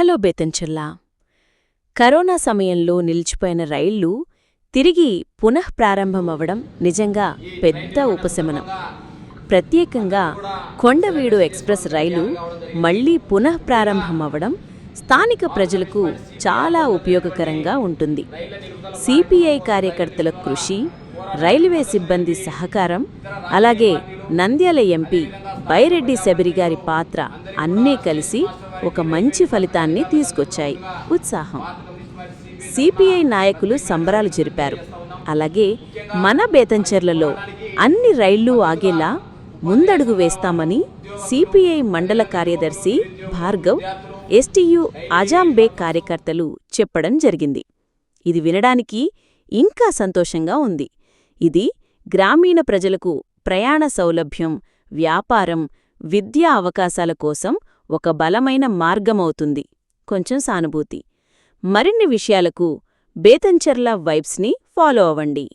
Hello బేతంచెల్లా corona సమయంలో నిలిచిపోయిన రైళ్ళు తిరిగి పునఃప్రారంభమవడం నిజంగా పెద్ద ఉపశమనం. ప్రత్యేకంగా కొండవీడు ఎక్స్ప్రెస్ రైలు మళ్ళీ పునఃప్రారంభమవడం స్థానిక ప్రజలకు చాలా ఉపయోగకరంగా ఉంటుంది. సిపిఐ కార్యకర్తల కృషి రైల్వే సిబ్బంది సహకారం అలాగే నంద్యాల ఎంపీ బైరెడ్డి శబరిగారి పాత్ర అన్నీ కలిసి ఒక మంచి ఫలితాన్ని తీసుకొచ్చాయి. ఉత్సాహం. సిపిఐ నాయకులు సంబరాలు జరిపారు. అలాగే మన బేతంచెర్లలో అన్ని రైళ్ళు ఆగేలా ముందడుగు వేస్తామని సిపిఐ మండల కార్యదర్శి భార్గవ్ ఎస్టీయు ఆజాంబే కార్యకర్తలు చెప్పడం జరిగింది. ఇది వినడానికి ఇంకా సంతోషంగా ఉంది. ఇది గ్రామీణ ప్రజలకు ప్రయాణ సౌలభ్యం వ్యాపారం విద్యా అవకాశాల కోసం ఒక బలమైన మార్గమవుతుంది. కొంచెం సానుభూతి. మరిన్ని విషయాలకు బేతంచెర్ల వైబ్స్ని ఫాలో అవ్వండి.